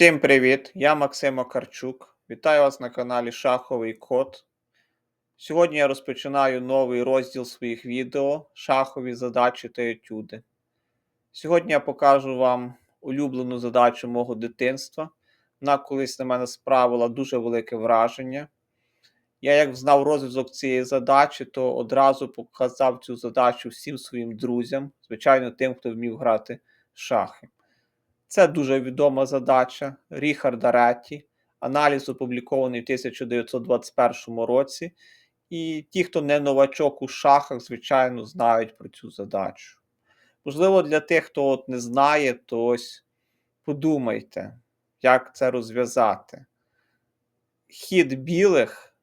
Всім привіт! Я Максим Окарчук. Вітаю вас на каналі Шаховий Код. Сьогодні я розпочинаю новий розділ своїх відео Шахові задачі та етюди. Сьогодні я покажу вам улюблену задачу мого дитинства. Вона колись на мене справила дуже велике враження. Я, як знав розв'язок цієї задачі, то одразу показав цю задачу всім своїм друзям, звичайно, тим, хто вмів грати в шахи. Це дуже відома задача Ріхарда Ретті. Аналіз опублікований в 1921 році. І ті, хто не новачок у шахах, звичайно, знають про цю задачу. Можливо, для тих, хто от не знає, то ось подумайте, як це розв'язати. Хід білих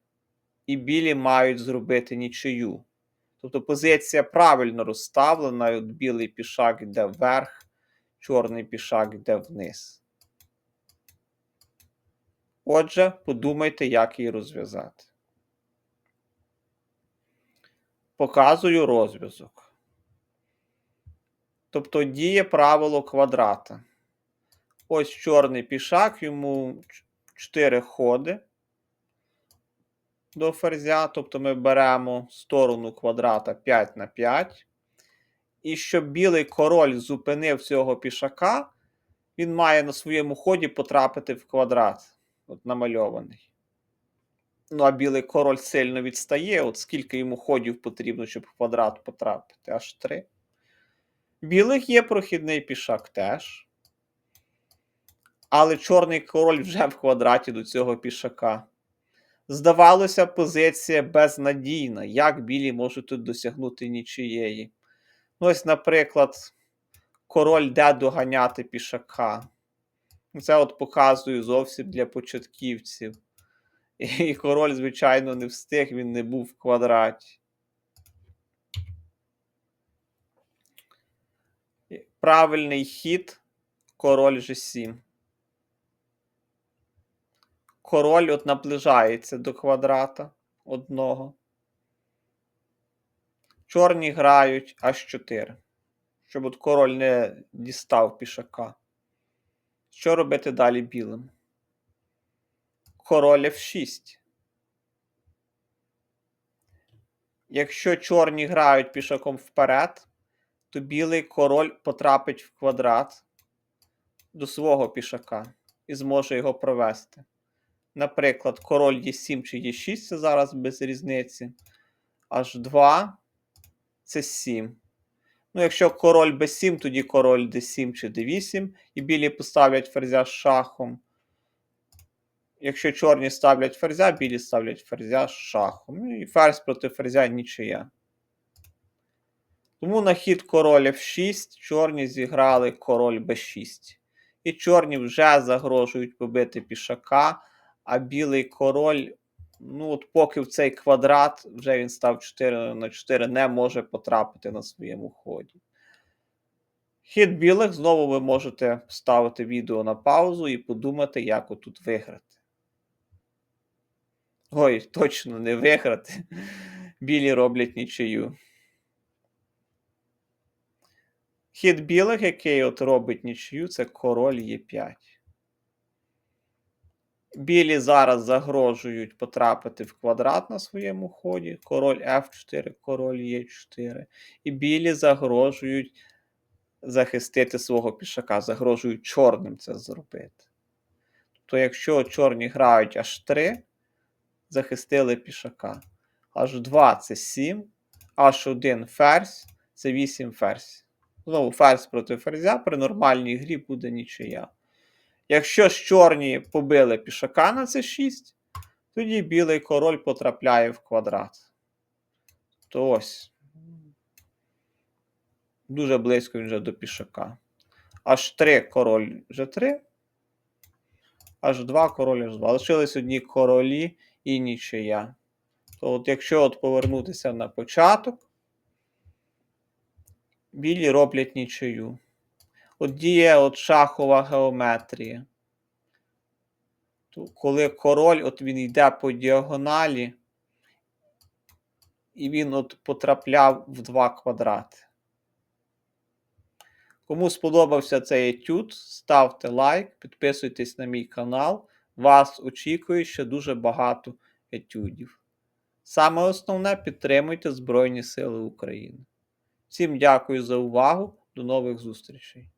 і білі мають зробити нічию. Тобто позиція правильно розставлена, от білий пішак йде вверх чорний пішак йде вниз. Отже, подумайте, як її розв'язати. Показую розв'язок. Тобто діє правило квадрата. Ось чорний пішак, йому 4 ходи до ферзя. Тобто ми беремо сторону квадрата 5 на 5. І щоб білий король зупинив цього пішака, він має на своєму ході потрапити в квадрат, от намальований. Ну, а білий король сильно відстає. От скільки йому ходів потрібно, щоб в квадрат потрапити? Аж три. Білих є прохідний пішак теж. Але чорний король вже в квадраті до цього пішака. Здавалося, позиція безнадійна. Як білі можуть тут досягнути нічиєї? Ну, ось, наприклад, король де доганяти пішака. Це от показую зовсім для початківців. І король, звичайно, не встиг, він не був в квадраті. Правильний хід король G7. Король от наближається до квадрата одного. Чорні грають аж 4. Щоб от король не дістав пішака. Що робити далі білим? Король F6. Якщо чорні грають пішаком вперед, то білий король потрапить в квадрат до свого пішака і зможе його провести. Наприклад, король Е7 чи Е6 це зараз без різниці. H2 це 7. Ну, якщо король b7, тоді король d7 чи d8, і білі поставлять ферзя з шахом. Якщо чорні ставлять ферзя, білі ставлять ферзя з шахом. Ну і ферзь проти ферзя нічия. Тому на хід король f6 чорні зіграли король b6. І чорні вже загрожують побити пішака, а білий король Ну, от поки в цей квадрат вже він став 4 на 4, не може потрапити на своєму ході. Хід білих знову ви можете ставити відео на паузу і подумати, як отут виграти. Ой, точно не виграти. Білі роблять нічию. Хід білих, який от робить нічию, це король Е5. Білі зараз загрожують потрапити в квадрат на своєму ході. Король F4, король Е4. І білі загрожують захистити свого пішака, загрожують чорним це зробити. Тобто, якщо чорні грають аж 3, захистили пішака. Аж 2 це 7, аж 1 ферзь це 8 ферзь. Знову ферзь проти ферзя при нормальній грі буде нічия. Якщо ж чорні побили пішака на c 6, тоді білий король потрапляє в квадрат. То ось. Дуже близько він вже до пішака. Аж 3 король G3. Аж 2 король H2. Лишились одні королі і нічия. То от якщо от повернутися на початок, білі роблять нічию. От діє от шахова геометрія. Коли король от він йде по діагоналі, і він от потрапляв в два квадрати. Кому сподобався цей етюд, ставте лайк, підписуйтесь на мій канал. Вас очікує ще дуже багато етюдів. Саме основне підтримуйте Збройні Сили України. Всім дякую за увагу. До нових зустрічей!